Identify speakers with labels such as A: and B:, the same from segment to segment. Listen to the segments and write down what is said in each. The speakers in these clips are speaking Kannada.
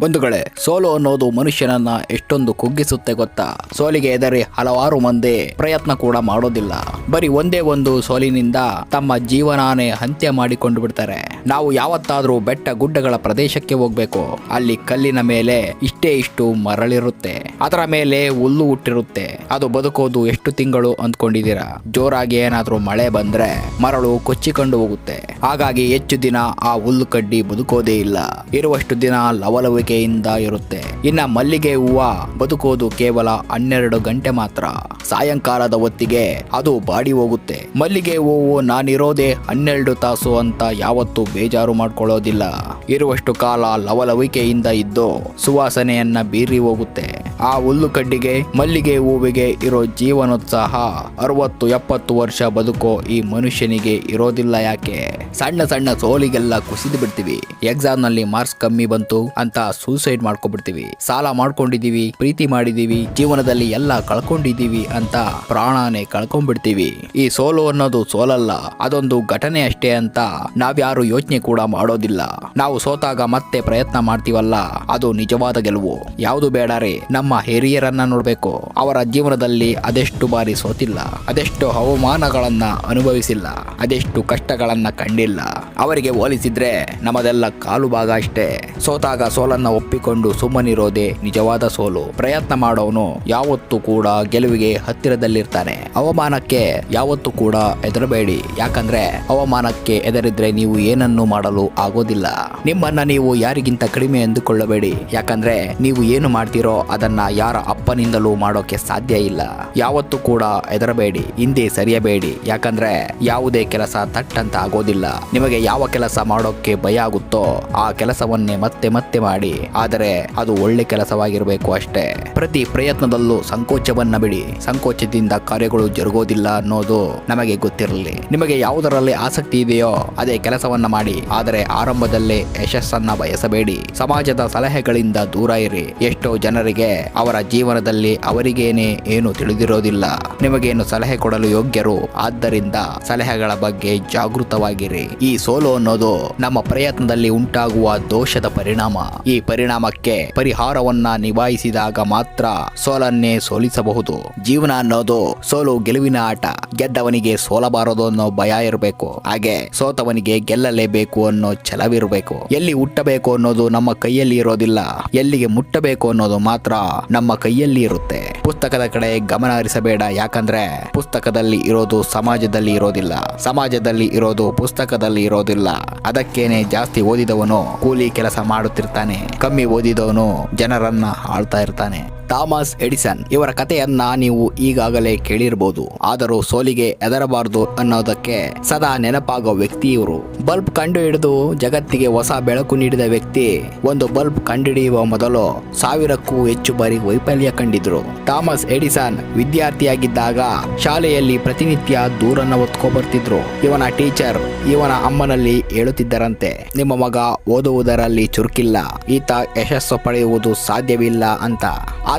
A: ಬಂಧುಗಳೇ, ಸೋಲು ಅನ್ನೋದು ಮನುಷ್ಯನನ್ನ ಎಷ್ಟೊಂದು ಕುಗ್ಗಿಸುತ್ತೆ ಗೊತ್ತಾ? ಸೋಲಿಗೆ ಎದರಿ ಹಲವಾರು ಮಂದಿ ಪ್ರಯತ್ನ ಕೂಡ ಮಾಡೋದಿಲ್ಲ. ಬರೀ ಒಂದೇ ಒಂದು ಸೋಲಿನಿಂದ ತಮ್ಮ ಜೀವನಾನೇ ಅಂತ್ಯ ಮಾಡಿಕೊಂಡು ಬಿಡ್ತಾರೆ. ನಾವು ಯಾವತ್ತಾದ್ರೂ ಬೆಟ್ಟ ಗುಡ್ಡಗಳ ಪ್ರದೇಶಕ್ಕೆ ಹೋಗ್ಬೇಕು. ಅಲ್ಲಿ ಕಲ್ಲಿನ ಮೇಲೆ ಇಷ್ಟೇ ಇಷ್ಟು ಮರಳಿರುತ್ತೆ. ಅದರ ಮೇಲೆ ಹುಲ್ಲು ಹುಟ್ಟಿರುತ್ತೆ. ಅದು ಬದುಕೋದು ಎಷ್ಟು ತಿಂಗಳು ಅಂದ್ಕೊಂಡಿದ್ದೀರಾ? ಜೋರಾಗಿ ಏನಾದ್ರೂ ಮಳೆ ಬಂದ್ರೆ ಮರಳು ಕೊಚ್ಚಿಕೊಂಡು ಹೋಗುತ್ತೆ. ಹಾಗಾಗಿ ಹೆಚ್ಚು ದಿನ ಆ ಹುಲ್ಲು ಕಡ್ಡಿ ಬದುಕೋದೇ ಇಲ್ಲ. ಇರುವಷ್ಟು ದಿನ ಲವಲವಿಕೆಯಿಂದ ಇರುತ್ತೆ. ಇನ್ನ ಮಲ್ಲಿಗೆ ಹೂವ ಬದುಕೋದು ಕೇವಲ ಹನ್ನೆರಡು ಗಂಟೆ ಮಾತ್ರ. ಸಾಯಂಕಾಲದ ಹೊತ್ತಿಗೆ ಅದು ಬಾಡಿ ಹೋಗುತ್ತೆ. ಮಲ್ಲಿಗೆ ಹೂವು ನಾನಿರೋದೇ ಹನ್ನೆರಡು ತಾಸು ಅಂತ ಯಾವತ್ತೂ ಬೇಜಾರು ಮಾಡ್ಕೊಳ್ಳೋದಿಲ್ಲ. ಇರುವಷ್ಟು ಕಾಲ ಲವಲವಿಕೆಯಿಂದ ಇದ್ದು ಸುವಾಸನೆಯನ್ನ ಬೀರಿ ಹೋಗುತ್ತೆ. ಆ ಹುಲ್ಲು ಕಡ್ಡಿಗೆ ಮಲ್ಲಿಗೆ ಹೂವಿಗೆ ಇರೋ ಜೀವನೋತ್ಸಾಹ. ಅರವತ್ತು, ಎಪ್ಪತ್ತು ವರ್ಷ ಬದುಕೋ ಈ ಮನುಷ್ಯನಿಗೆ ಇರೋದಿಲ್ಲ ಯಾಕೆ? ಸಣ್ಣ ಸಣ್ಣ ಸೋಲಿಗೆಲ್ಲ ಕುಸಿದು ಬಿಡ್ತೀವಿ. ಎಕ್ಸಾಮ್ನಲ್ಲಿ ಮಾರ್ಕ್ಸ್ ಕಮ್ಮಿ ಬಂತು ಅಂತ ಸೂಸೈಡ್ ಮಾಡ್ಕೊಬಿಡ್ತೀವಿ. ಸಾಲ ಮಾಡ್ಕೊಂಡಿದೀವಿ, ಪ್ರೀತಿ ಮಾಡಿದೀವಿ, ಜೀವನದಲ್ಲಿ ಎಲ್ಲ ಕಳ್ಕೊಂಡಿದೀವಿ ಅಂತ ಪ್ರಾಣನೇ ಕಳ್ಕೊಂಡ್ಬಿಡ್ತೀವಿ. ಈ ಸೋಲು ಅನ್ನೋದು ಸೋಲಲ್ಲ, ಅದೊಂದು ಘಟನೆ ಅಷ್ಟೇ ಅಂತ ನಾವ್ಯಾರು ಯೋಚನೆ ಕೂಡ ಮಾಡೋದಿಲ್ಲ. ನಾವು ಸೋತಾಗ ಮತ್ತೆ ಪ್ರಯತ್ನ ಮಾಡ್ತೀವಲ್ಲ, ಅದು ನಿಜವಾದ ಗೆಲುವು. ಯಾವುದು ಬೇಡ ರೀ ನಮ್ಮ ಹಿರಿಯರನ್ನ ನೋಡಬೇಕು. ಅವರ ಜೀವನದಲ್ಲಿ ಅದೆಷ್ಟು ಬಾರಿ ಸೋತಿಲ್ಲ. ಅದೆಷ್ಟು ಅವಮಾನಗಳನ್ನ ಅನುಭವಿಸಿಲ್ಲ. ಅದೆಷ್ಟು ಕಷ್ಟಗಳನ್ನ ಕಂಡಿಲ್ಲ. ಅವರಿಗೆ ಹೋಲಿಸಿದ್ರೆ ನಮ್ಮದೆಲ್ಲ ಕಾಲು ಭಾಗ ಅಷ್ಟೇ. ಸೋತಾಗ ಸೋಲನ್ನ ಒಪ್ಪಿಕೊಂಡು ಸುಮ್ಮನಿರೋದೇ ನಿಜವಾದ ಸೋಲು. ಪ್ರಯತ್ನ ಮಾಡೋನು ಯಾವತ್ತೂ ಕೂಡ ಗೆಲುವಿಗೆ ಹತ್ತಿರದಲ್ಲಿರ್ತಾನೆ. ಅವಮಾನಕ್ಕೆ ಯಾವತ್ತೂ ಕೂಡ ಹೆದರಬೇಡಿ. ಯಾಕಂದ್ರೆ ಅವಮಾನಕ್ಕೆ ಎದರಿದ್ರೆ ನೀವು ಏನನ್ನು ಮಾಡಲು ಆಗೋದಿಲ್ಲ. ನಿಮ್ಮನ್ನ ನೀವು ಯಾರಿಗಿಂತ ಕಡಿಮೆ ಎಂದುಕೊಳ್ಳಬೇಡಿ. ಯಾಕಂದ್ರೆ ನೀವು ಏನು ಮಾಡ್ತೀರೋ ಅದನ್ನ ಯಾರ ಅಪ್ಪನಿಂದಲೂ ಮಾಡೋಕೆ ಸಾಧ್ಯ ಇಲ್ಲ. ಯಾವತ್ತೂ ಕೂಡ ಹೆದರಬೇಡಿ, ಹಿಂದೆ ಸರಿಯಬೇಡಿ. ಯಾಕಂದ್ರೆ ಯಾವುದೇ ಕೆಲಸ ತಟ್ಟಂತ ಆಗೋದಿಲ್ಲ. ನಿಮಗೆ ಯಾವ ಕೆಲಸ ಮಾಡೋಕೆ ಭಯ ಆಗುತ್ತೋ ಆ ಕೆಲಸವನ್ನೇ ಮತ್ತೆ ಮತ್ತೆ ಮಾಡಿ. ಆದರೆ ಅದು ಒಳ್ಳೆ ಕೆಲಸವಾಗಿರಬೇಕು ಅಷ್ಟೇ. ಪ್ರತಿ ಪ್ರಯತ್ನದಲ್ಲೂ ಸಂಕೋಚವನ್ನ ಬಿಡಿ. ಸಂಕೋಚದಿಂದ ಕಾರ್ಯಗಳು ಜರುಗೋದಿಲ್ಲ ಅನ್ನೋದು ನಮಗೆ ಗೊತ್ತಿರಲಿ. ನಿಮಗೆ ಯಾವುದರಲ್ಲಿ ಆಸಕ್ತಿ ಇದೆಯೋ ಅದೇ ಕೆಲಸವನ್ನ ಮಾಡಿ. ಆದರೆ ಆರಂಭದಲ್ಲೇ ಯಶಸ್ಸನ್ನ ಬಯಸಬೇಡಿ. ಸಮಾಜದ ಸಲಹೆಗಳಿಂದ ದೂರ ಇರಿ. ಎಷ್ಟೋ ಜನರಿಗೆ ಅವರ ಜೀವನದಲ್ಲಿ ಅವರಿಗೇನೆ ಏನು ತಿಳಿದಿರೋದಿಲ್ಲ. ನಿಮಗೇನು ಸಲಹೆ ಕೊಡಲು ಯೋಗ್ಯರು? ಆದ್ದರಿಂದ ಸಲಹೆಗಳ ಬಗ್ಗೆ ಜಾಗೃತವಾಗಿರಿ. ಈ ಸೋಲು ಅನ್ನೋದು ನಮ್ಮ ಪ್ರಯತ್ನದಲ್ಲಿ ಉಂಟಾಗುವ ದೋಷದ ಪರಿಣಾಮ. ಈ ಪರಿಣಾಮಕ್ಕೆ ಪರಿಹಾರವನ್ನ ನಿಭಾಯಿಸಿದಾಗ ಮಾತ್ರ ಸೋಲನ್ನೇ ಸೋಲಿಸಬಹುದು. ಜೀವನ ಅನ್ನೋದು ಸೋಲು ಗೆಲುವಿನ ಆಟ. ಗೆದ್ದವನಿಗೆ ಸೋಲಬಾರದು ಅನ್ನೋ ಭಯ ಇರಬೇಕು. ಹಾಗೆ ಸೋತವನಿಗೆ ಗೆಲ್ಲಲೇಬೇಕು ಅನ್ನೋ ಛಲವಿರಬೇಕು. ಎಲ್ಲಿ ಹುಟ್ಟಬೇಕು ಅನ್ನೋದು ನಮ್ಮ ಕೈಯಲ್ಲಿ ಇರೋದಿಲ್ಲ. ಎಲ್ಲಿಗೆ ಮುಟ್ಟಬೇಕು ಅನ್ನೋದು ಮಾತ್ರ ನಮ್ಮ ಕೈಯಲ್ಲಿ ಇರುತ್ತೆ. ಪುಸ್ತಕದ ಕಡೆ ಗಮನ ಹರಿಸಬೇಡ. ಯಾಕಂದ್ರೆ ಪುಸ್ತಕದಲ್ಲಿ ಇರೋದು ಸಮಾಜದಲ್ಲಿ ಇರೋದಿಲ್ಲ. ಸಮಾಜದಲ್ಲಿ ಇರೋದು ಪುಸ್ತಕದಲ್ಲಿ ಇರೋದಿಲ್ಲ. ಅದಕ್ಕೇನೆ ಜಾಸ್ತಿ ಓದಿದವನು ಕೂಲಿ ಕೆಲಸ ಮಾಡುತ್ತಿರ್ತಾನೆ. ಕಮ್ಮಿ ಓದಿದವನು ಜನರನ್ನ ಆಳ್ತಾ ಇರ್ತಾನೆ. Thomas Edison. ಇವರ ಕಥೆಯನ್ನ ನೀವು ಈಗಾಗಲೇ ಕೇಳಿರಬಹುದು ಆದರೂ ಸೋಲಿಗೆ ಹೆದರಬಾರದು ಅನ್ನೋದಕ್ಕೆ ಸದಾ ನೆನಪಾಗೋ ವ್ಯಕ್ತಿ ಇವರು. ಬಲ್ಬ್ ಕಂಡು ಹಿಡಿದು ಜಗತ್ತಿಗೆ ಹೊಸ ಬೆಳಕು ನೀಡಿದ ವ್ಯಕ್ತಿ. ಒಂದು ಬಲ್ಬ್ ಕಂಡುಹಿಡಿಯುವ ಮೊದಲು ಸಾವಿರಕ್ಕೂ ಹೆಚ್ಚು ಬಾರಿ ವೈಫಲ್ಯ ಕಂಡಿದ್ರು. ಥಾಮಸ್ ಎಡಿಸನ್ ವಿದ್ಯಾರ್ಥಿಯಾಗಿದ್ದಾಗ ಶಾಲೆಯಲ್ಲಿ ಪ್ರತಿನಿತ್ಯ ದೂರನ್ನ ಹೊತ್ಕೊ ಬರ್ತಿದ್ರು ಇವನ ಟೀಚರ್ ಇವನ ಅಮ್ಮನಲ್ಲಿ ಹೇಳುತ್ತಿದ್ದರಂತೆ, ನಿಮ್ಮ ಮಗ ಓದುವುದರಲ್ಲಿ ಚುರುಕಿಲ್ಲ. ಈತ ಯಶಸ್ಸು ಪಡೆಯುವುದು ಸಾಧ್ಯವಿಲ್ಲ ಅಂತ.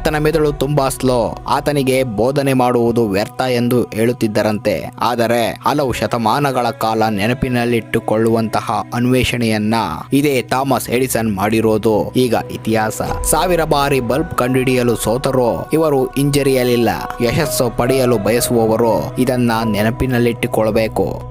A: ಆತನ ಮೆದುಳು ತುಂಬಾ ಸ್ಲೋ ಆತನಿಗೆ ಬೋಧನೆ ಮಾಡುವುದು ವ್ಯರ್ಥ ಎಂದು ಹೇಳುತ್ತಿದ್ದರಂತೆ. ಆದರೆ ಹಲವು ಶತಮಾನಗಳ ಕಾಲ ನೆನಪಿನಲ್ಲಿಟ್ಟುಕೊಳ್ಳುವಂತಹ ಅನ್ವೇಷಣೆಯನ್ನ ಇದೇ ಥಾಮಸ್ ಎಡಿಸನ್ ಮಾಡಿರೋದು ಈಗ ಇತಿಹಾಸ. ಸಾವಿರ ಬಾರಿ ಬಲ್ಬ್ ಕಂಡುಹಿಡಿಯಲು ಸೋತರೋ, ಇವರು ಹಿಂಜರಿಯಲಿಲ್ಲ ಯಶಸ್ಸು ಪಡೆಯಲು ಬಯಸುವವರು ಇದನ್ನ ನೆನಪಿನಲ್ಲಿಟ್ಟುಕೊಳ್ಳಬೇಕು